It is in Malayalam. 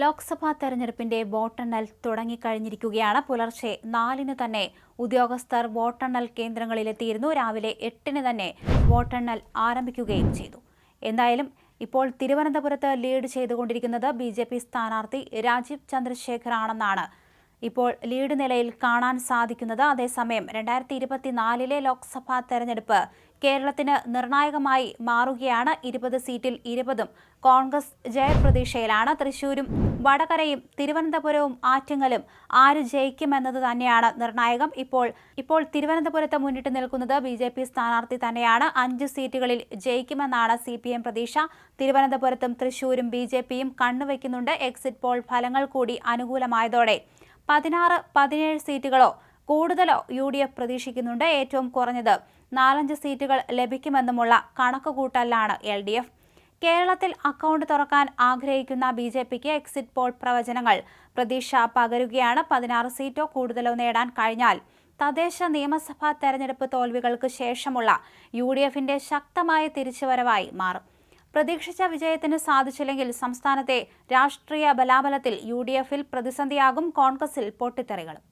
ലോക്സഭാ തെരഞ്ഞെടുപ്പിന്റെ വോട്ടെണ്ണൽ തുടങ്ങിക്കഴിഞ്ഞിരിക്കുകയാണ്. പുലർച്ചെ നാലിന് തന്നെ ഉദ്യോഗസ്ഥർ വോട്ടെണ്ണൽ കേന്ദ്രങ്ങളിലെത്തിയിരുന്നു. രാവിലെ എട്ടിന് തന്നെ വോട്ടെണ്ണൽ ആരംഭിക്കുകയും ചെയ്തു. എന്തായാലും ഇപ്പോൾ തിരുവനന്തപുരത്ത് ലീഡ് ചെയ്തുകൊണ്ടിരിക്കുന്നത് ബി ജെ പി സ്ഥാനാർത്ഥി രാജീവ് ചന്ദ്രശേഖർ ആണെന്നാണ് ഇപ്പോൾ ലീഡ് നിലയിൽ കാണാൻ സാധിക്കുന്നത്. അതേസമയം രണ്ടായിരത്തി ഇരുപത്തിനാലിലെ ലോക്സഭാ തെരഞ്ഞെടുപ്പ് കേരളത്തിന് നിർണായകമായി മാറുകയാണ് ഇരുപത് സീറ്റിൽ ഇരുപതും. കോൺഗ്രസ് ജയപ്രതീക്ഷയിലാണ്. തൃശൂരും വടകരയും തിരുവനന്തപുരവും ആറ്റിങ്ങലും ആര് ജയിക്കുമെന്നത് തന്നെയാണ് നിർണായകം. ഇപ്പോൾ ഇപ്പോൾ തിരുവനന്തപുരത്ത് മുന്നിട്ട് നിൽക്കുന്നത് ബി ജെ പി സ്ഥാനാർത്ഥി തന്നെയാണ്. അഞ്ച് സീറ്റുകളിൽ ജയിക്കുമെന്നാണ് സി പി എം പ്രതീക്ഷ. തിരുവനന്തപുരത്തും തൃശൂരും ബി ജെ പിയും കണ്ണുവയ്ക്കുന്നുണ്ട് എക്സിറ്റ് പോൾ ഫലങ്ങൾ കൂടി അനുകൂലമായതോടെ. പതിനാറ് പതിനേഴ് സീറ്റുകളോ കൂടുതലോ യു ഡി എഫ് പ്രതീക്ഷിക്കുന്നുണ്ട്. ഏറ്റവും കുറഞ്ഞത് നാലഞ്ച് സീറ്റുകൾ ലഭിക്കുമെന്നുമുള്ള കണക്കുകൂട്ടലാണ് എൽ ഡി എഫ്. കേരളത്തിൽ അക്കൗണ്ട് തുറക്കാൻ ആഗ്രഹിക്കുന്ന ബി ജെ പിക്ക് എക്സിറ്റ് പോൾ പ്രവചനങ്ങൾ. പ്രതീക്ഷ പകരുകയാണ്. പതിനാറ് സീറ്റോ കൂടുതലോ നേടാൻ കഴിഞ്ഞാൽ തദ്ദേശ നിയമസഭാ തെരഞ്ഞെടുപ്പ് തോൽവികൾക്ക് ശേഷമുള്ള യു ഡി എഫിന്റെ ശക്തമായ തിരിച്ചുവരവായി മാറും. പ്രതീക്ഷിച്ച വിജയത്തിന് സാധിച്ചില്ലെങ്കിൽ സംസ്ഥാനത്തെ രാഷ്ട്രീയ ബലാബലത്തിൽ യു ഡി എഫിൽ പ്രതിസന്ധിയാകും. കോൺഗ്രസിൽ പൊട്ടിത്തെറികളും.